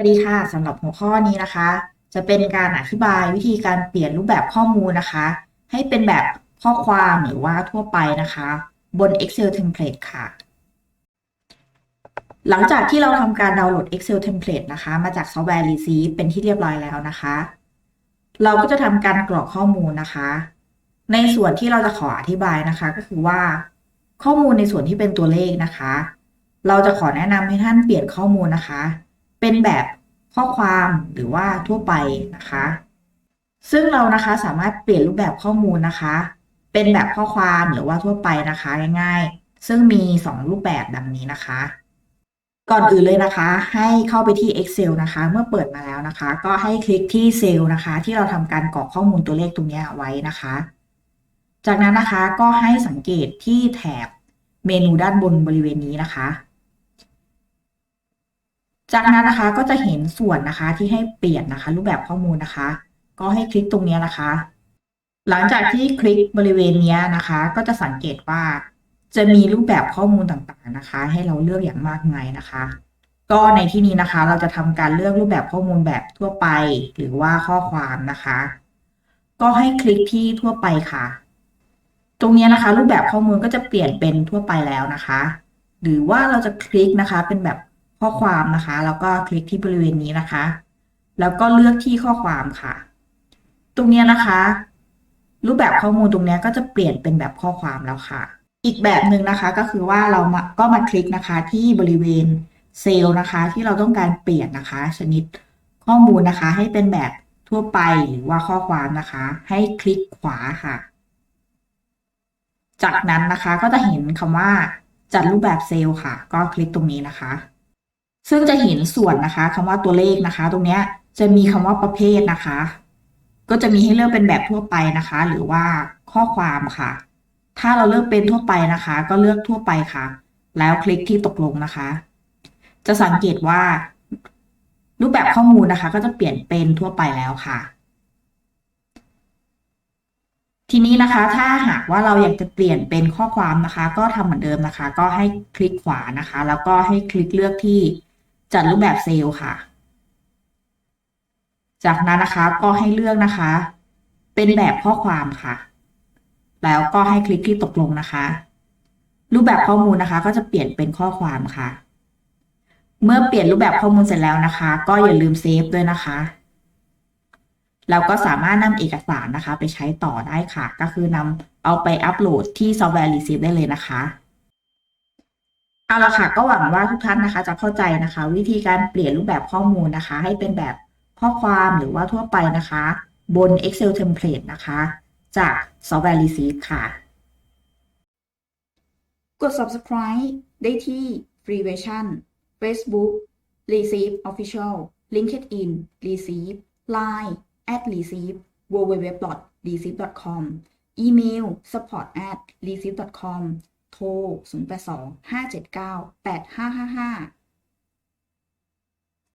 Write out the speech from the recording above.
สวัสดีค่ะสำหรับหัวข้อนี้นะคะ จะเป็นการอธิบายวิธีการเปลี่ยนรูปแบบข้อมูลนะคะ ให้เป็นแบบข้อความหรือว่าทั่วไปนะคะ บน Excel Template ค่ะ หลังจากที่เราทำการดาวน์โหลด Excel Template นะคะ มาจากซอฟต์แวร์ Receive เป็นที่เรียบร้อยแล้วนะคะ เราก็จะทำการกรอกข้อมูลนะคะ ในส่วนที่เราจะขออธิบายนะคะ ก็คือว่า ข้อมูลในส่วนที่เป็นตัวเลขนะคะ เราจะขอแนะนำให้ท่านเปลี่ยนข้อมูลนะคะ เป็นแบบข้อความหรือว่าทั่วไปนะคะ ซึ่งเรานะคะสามารถเปลี่ยนรูปแบบข้อมูลนะคะ เป็นแบบข้อความหรือว่าทั่วไปนะคะง่ายๆ ซึ่งมี 2 รูปแบบดังนี้นะคะ ก่อนอื่นเลยนะคะ ให้เข้าไปที่ Excel นะคะ เมื่อเปิดมาแล้วนะคะ ก็ให้คลิกที่เซลล์นะคะ ที่เราทำการกรอกข้อมูลตัวเลขตรงนี้ไว้นะคะ จากนั้นนะคะก็ให้สังเกตที่แถบเมนูด้านบนบริเวณนี้นะคะ จากนั้นนะคะก็จะเห็นส่วนนะคะที่ให้เปลี่ยนนะคะ รูปแบบข้อมูลนะคะ ก็ให้คลิกตรงนี้นะคะ หลังจากที่คลิกบริเวณนี้นะคะ ก็จะสังเกตว่า จะมีรูปแบบข้อมูลต่างๆนะคะ ให้เราเลือกอย่างมากมายนะคะ ก็ในที่นี้นะคะ เราจะทำการเลือกรูปแบบข้อมูลแบบทั่วไป หรือว่าข้อความนะคะ ก็ให้คลิกที่ทั่วไปค่ะ ตรงนี้นะคะ รูปแบบข้อมูลก็จะเปลี่ยนเป็นทั่วไปแล้วนะคะ หรือว่าเราจะคลิกนะคะเป็นแบบ ข้อความนะคะ แล้วก็คลิกที่บริเวณนี้นะคะ แล้วก็เลือกที่ข้อความค่ะ ตรงนี้นะคะ รูปแบบข้อมูลตรงนี้ก็จะเปลี่ยนเป็นแบบข้อความแล้วค่ะ อีกแบบหนึ่งนะคะก็คือว่าเรามาก็มาคลิกนะคะที่บริเวณเซลล์นะคะ ที่เราต้องการเปลี่ยนนะคะ ชนิดข้อมูลนะคะ ให้เป็นแบบทั่วไปหรือว่าข้อความนะคะ ให้คลิกขวาค่ะ จากนั้นนะคะก็จะเห็นคำว่าจัดรูปแบบเซลล์ค่ะ ก็คลิกตรงนี้นะคะ ซึ่งจะเห็นส่วนนะคะคำว่าตัวเลขนะคะ ตรงเนี้ยจะมีคำว่าประเภทนะคะ ก็จะมีให้เลือกเป็นแบบทั่วไปนะคะ หรือว่าข้อความค่ะ ถ้าเราเลือกเป็นทั่วไปนะคะ ก็เลือกทั่วไปค่ะ แล้วคลิกที่ตกลงนะคะ จะสังเกตว่า รูปแบบข้อมูลนะคะ ก็จะเปลี่ยนเป็นทั่วไปแล้วค่ะ ทีนี้นะคะ ถ้าหากว่าเราอยากจะเปลี่ยนเป็นข้อความนะคะ ก็ทำเหมือนเดิมนะคะ ก็ให้คลิกขวานะคะ แล้วก็ให้คลิกเลือกที่ จัดรูปแบบเซลล์ค่ะ จากนั้นนะคะก็ให้เลือกนะคะ เป็นแบบข้อความค่ะ แล้วก็ให้คลิกที่ตกลงนะคะ รูปแบบข้อมูลนะคะ ก็จะเปลี่ยนเป็นข้อความค่ะ เมื่อเปลี่ยนรูปแบบข้อมูลเสร็จแล้วนะคะ ก็อย่าลืมเซฟด้วยนะคะแล้วก็สามารถนำเอกสารนะคะ ไปใช้ต่อได้ค่ะ ก็คือนำเอาไปอัปโหลดที่ซอฟต์แวร์ Receive ได้เลยนะคะ เอาละค่ะ ก็หวังว่าทุกท่านนะคะ จะเข้าใจนะคะ วิธีการเปลี่ยนรูปแบบข้อมูลนะคะ ให้เป็นแบบข้อความหรือว่าทั่วไปนะคะ บน Excel Template นะคะ จากซอฟต์แวร์ Receive ค่ะ กด subscribe ได้ที่ Free Version Facebook Receive Official LinkedIn Receive Line at receive www.receive.com อีเมล support at receive.com โทร 082 579 8555